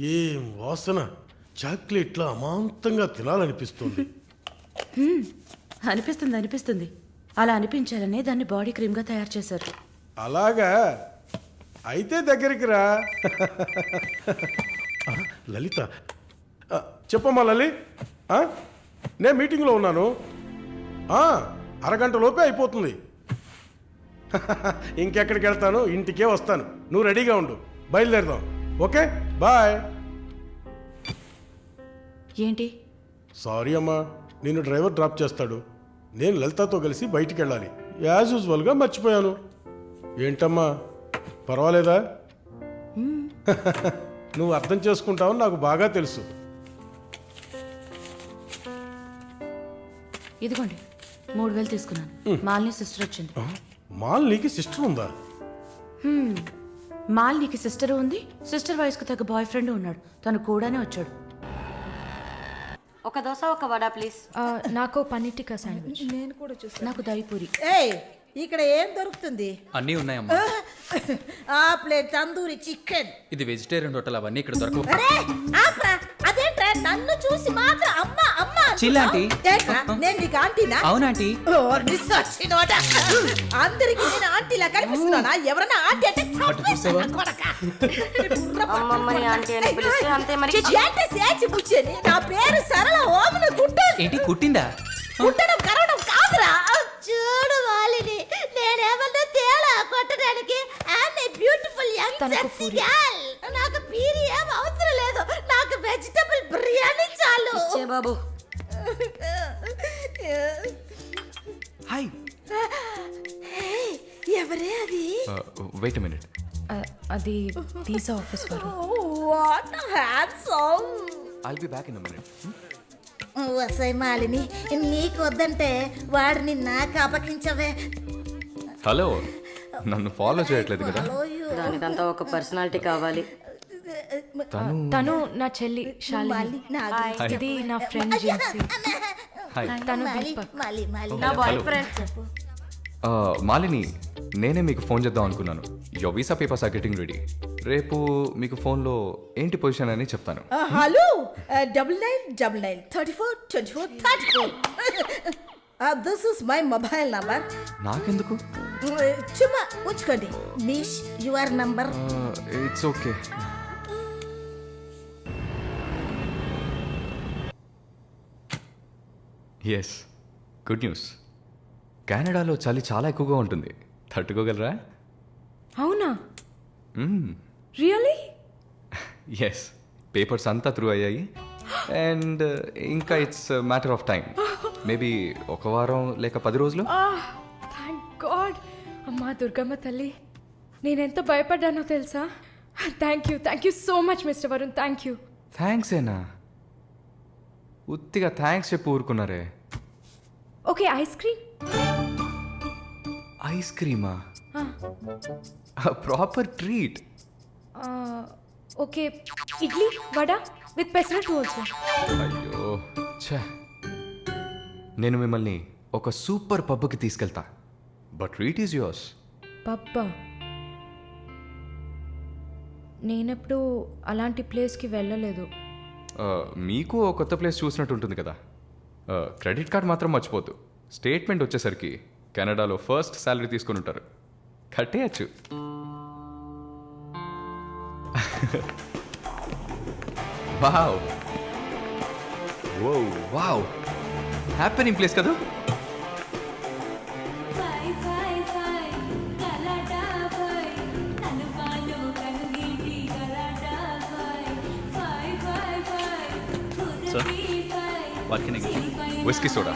ఏం వాసన? చాక్లెట్లా అమాంతంగా తినాలనిపిస్తుంది. అనిపిస్తుంది అనిపిస్తుంది. అలా అనిపించాలనే దాన్ని బాడీ క్రీమ్గా తయారు చేశారు. అలాగా? అయితే దగ్గరికి రా. లలిత. ఆ, చెప్పమ్మా లలి. ఆ? నేను మీటింగ్లో ఉన్నాను. ఆ, అరగంట లోపే అయిపోతుంది. ఇంకెక్కడికి వెళ్తాను? ఇంటికే వస్తాను. నువ్వు రెడీగా ఉండు. బయలుదేరదాం. ఓకే? బాయ్. ఏంటి? సారీ అమ్మా నిన్ను డ్రైవర్ డ్రాప్ చేస్తాడు. నేను లలితతో కలిసి బయటికి వెళ్ళాలి యాజ్ యూజువల్గా మర్చిపోయాను. ఏంటమ్మా పర్వాలేదా? నువ్వు అర్థం చేసుకుంటావని నాకు బాగా తెలుసు. ఇదిగోండి మూడు వేలు తీసుకున్నాను. మాలిని సిస్టర్ వచ్చింది. మాలినికి సిస్టర్ ఉందా. మాలినికి సిస్టర్ ఉంది. సిస్టర్ వయసుకు తగ్గ బాయ్ ఫ్రెండ్ ఉన్నాడు. తను కూడానే వచ్చాడు. ఒక దోశ ఒక వడ ప్లీజ్ నాకు పన్నీర్ టిక్కా శాండ్విచ్ నేను కూడా చూసాను నాకు దయపూరి ఏయ్ ఇక్కడ ఏం దొరుకుతుంది? అన్నీ ఉన్నాయమ్మా. ఆ ప్లేట్ తందూరి చికెన్. ఇది వెజిటేరియన్ హోటల్ అవన్నీ ఇక్కడ దొరకవు. అరే ఆప్రా అదేంట్రా? నన్ను చూసి మాత్రం అమ్మ అమ్మ అంటున్నావ్? Chilli aunty. ఏంట్రా, నేను నీకు ఆంటీనా? అవునాంటీ ఓ, నిస్సచ్చినోడా. అందరికి నేను ఆంటీలా కనిపిస్తున్నానా? ఎవరన్నా ఆంటీ అంటే చంపేస్తా నా కొడకా. అమ్మమ్మని ఆంటీ అని పిలిస్తే అంతే మరి. చి, చి, ఏంటి సేచి? నా పేరు సరళ ఓమన ఏంటి కుట్టిందా? పుట్టడం కరవడం కాదురా. చూడు వాలిని నేనేమన్నా తేడా కొట్టడానికి? ఆమె బ్యూటిఫుల్ యంగ్ తనకు సెక్సీ పూరి. గర్ల్ నాకు పీరి ఏం అవసరం లేదు. నాకు వెజిటబుల్ బిర్యానీ చాలు. బాబు. హాయ్. ఎవరే అది? వెయిట్ మినిట్ అది వీసా ఆఫీస్ వారు. What handsome I'll be back in minute వసై Malini నీకు వద్దంటే వాడిని నాకు అపకించవే హలో నన్ను ఫాలో చేయట్లేదు కదా? దానికంతా ఒక పర్సనాలిటీ కావాలి. తను తను నా చెల్లి శాలిని. ఇది నా ఫ్రెండ్ జిన్సీ. హాయ్ తను దీపక్. నా బాయ్ ఫ్రెండ్ ఆ, మాలిని నేనే మీకు ఫోన్ చేద్దాం అనుకున్నాను. Yo visa papers are getting ready రేపు మీకు ఫోన్లో ఏంటి పొజిషన్ అని చెప్తాను. Hello. Double nine double nine thirty four twenty four thirty four this is my mobile number నాకెందుకు చుమ్మా ఉంచుకోండి. మీష్ your number it's okay yes good news కెనడాలో చలి చాలా ఎక్కువగా ఉంటుంది. తట్టుకోగలరా? అవునా? రియలీ ఎస్ పేపర్స్ అంతా త్రూ అయ్యాయి. అండ్ ఇంకా it's matter of time maybe ఒక వారం లేక పది రోజులు? థ్యాంక్ గాడ్ అమ్మా దుర్గమ్మ తల్లి నేనెంత భయపడ్డానో తెలుసా? Thank you thank you so much mister Varun thank you thanks ఏనా ఉత్తిగా థ్యాంక్స్ చెప్పి ఊరుకున్నారే. Okay ice cream ice క్రీమా proper treat okay idli vada with pesarattu also అయ్యో ఛే. నేను మిమ్మల్ని ఒక సూపర్ పబ్కి తీసుకెళ్తా. బట్ ట్రీట్ ఈజ్ యువర్స్ పబ్బా? నేనెప్పుడు అలాంటి ప్లేస్కి వెళ్ళలేదు. మీకు ఓ కొత్త ప్లేస్ చూసినట్టు ఉంటుంది కదా. క్రెడిట్ కార్డ్ మాత్రం మర్చిపోద్దు. స్టేట్మెంట్ వచ్చేసరికి కెనడాలో ఫస్ట్ శాలరీ తీసుకుని ఉంటారు. కట్టేయచ్చు. Wow. Oh wow. Happening place కదా. What can whisky soda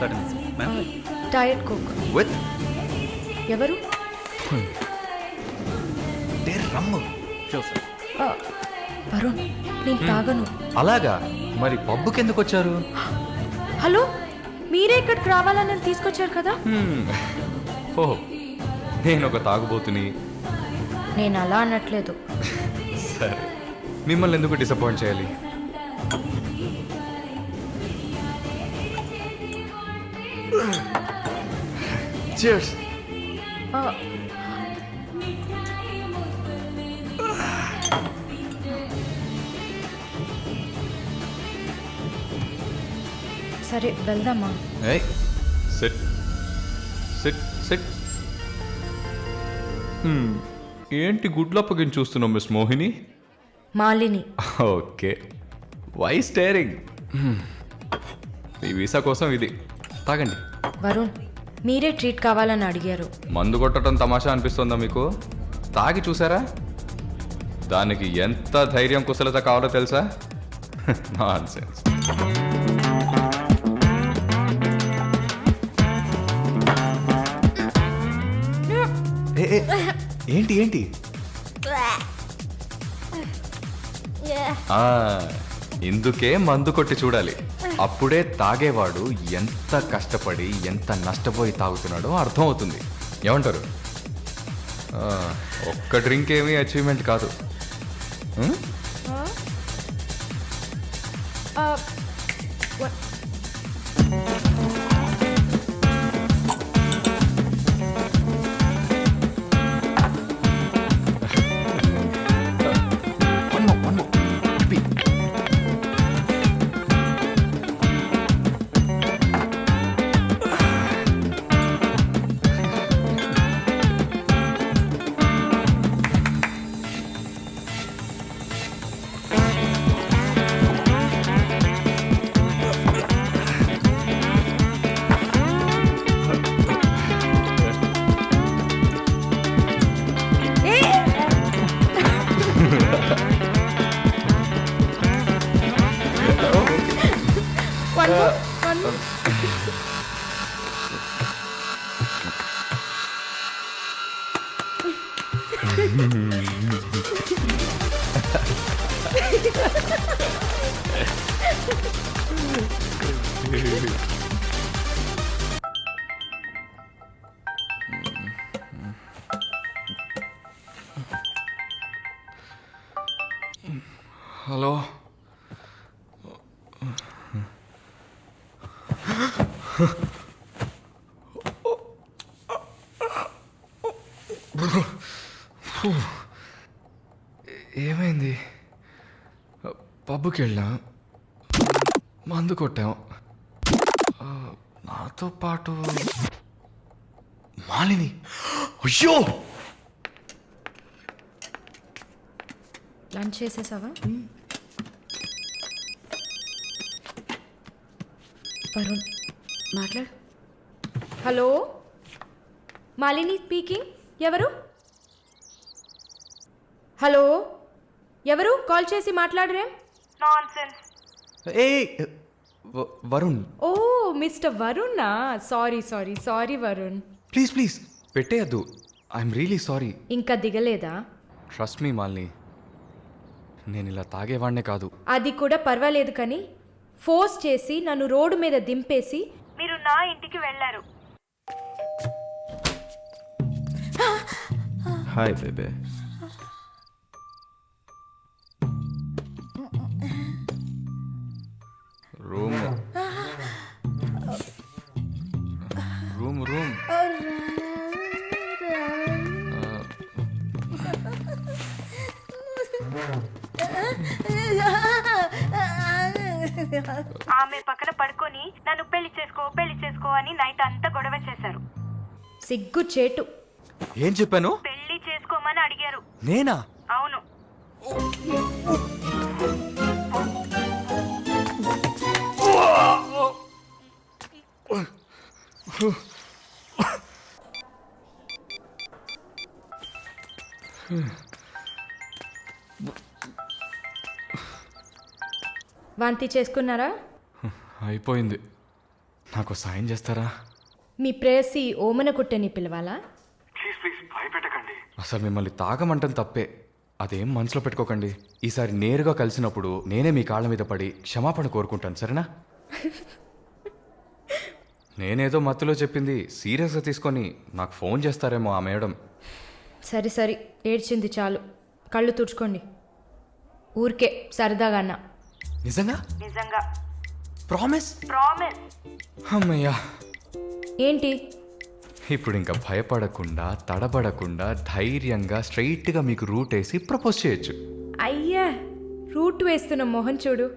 sudden ma'am diet coke with ఎవరు? రమ్ము. షూర్ సార్ ఆ, వరుణ్ నేను తాగను. అలాగా? మరి పబ్బుకి ఎందుకు వచ్చారు? హలో? మీరే ఇక్కడికి రావాలని నన్ను తీసుకొచ్చారు కదా? Hmm. ఓ నేను ఒక తాగుబోతుని. నేను అలా అనట్లేదు. సరే. మిమ్మల్ని ఎందుకు డిసప్పాయింట్ చేయాలి? Cheers. Oh. సరే వెళ్దామా? Hmm, ఏంటి సిట్ సిట్ సిట్ ఏంటి చూస్తున్నావు మిస్ మోహిని? మాలిని. ఓకే. వైస్ టైరింగ్ మీ వీసా కోసం ఇది. తాగండి. వరుణ్. మీరే ట్రీట్ కావాలని అడిగారు. మందు కొట్టడం తమాషా అనిపిస్తుందా మీకు? తాగి చూసారా? దానికి ఎంత ధైర్యం కుశలత కావాలో తెలుసా? ఏంటి ఏంటి? ఆ, ఇందుకే మందు కొట్టి చూడాలి. అప్పుడే తాగేవాడు ఎంత కష్టపడి ఎంత నష్టపోయి తాగుతున్నాడో అర్థమవుతుంది. ఏమంటారు? ఆ, ఒక్క డ్రింక్ ఏమీ అచీవ్మెంట్ కాదు. ఉం? హలో పబ్కి వెళ్ళాం మందు కొట్టాం. నాతో పాటు మాలిని. అయ్యో! లంచ్ చేసేసావా? వరుణ్ మాట్లాడు. హలో? మాలిని స్పీకింగ్? ఎవరు? హలో? ఎవరు? కాల్ చేసి మాట్లాడరేం? ఏ వరుణ్. ఓ mister వరుణా? Sorry sorry sorry Varun. Please please పెట్టేయద్దు. I'm really sorry. ఇంకా దిగలేదా? Trust me Malini. నేను ఇలా తాగేవాడినే కాదు. అది కూడా పర్వాలేదు కానీ ఫోర్స్ చేసి నన్ను రోడ్డు మీద దింపేసి మీరు నా ఇంటికి వెళ్ళారు. హాయ్ బేబే ఆమె పక్కన పడుకొని నన్ను పెళ్ళి చేసుకో పెళ్ళి చేసుకో అని నైట్ అంతా గొడవ చేశారు. సిగ్గు చేటు. ఏం చెప్పాను? పెళ్ళి చేసుకోమని అడిగారు. నేనా? అవును. వాంతి చేసుకున్నారా? అయిపోయింది. నాకు సాయం చేస్తారా? మీ ప్రేయసి ఓమన కుట్టని పిలవాలా? అసలు మిమ్మల్ని తాగమంటం తప్పే. అదేం మనసులో పెట్టుకోకండి. ఈసారి నేరుగా కలిసినప్పుడు నేనే మీ కాళ్ళ మీద పడి క్షమాపణ కోరుకుంటాను సరేనా? నేనేదో మత్తులో చెప్పింది సీరియస్గా తీసుకొని నాకు ఫోన్ చేస్తారేమో ఆ మేడం. సరే సరే ఏడ్చింది చాలు. కళ్ళు తుడుచుకోండి. ఊరికే సరదాగా అన్నా. నిజంగా? నిజంగా. ప్రామిస్ ప్రామిస్ అమ్మయ్యా. ఏంటి? ఇప్పుడు ఇంకా భయపడకుండా తడబడకుండా ధైర్యంగా స్ట్రైట్గా మీకు రూట్ వేసి ప్రపోజ్ చేయొచ్చు. అయ్యా రూట్ వేస్తున్న మొహం చూడు.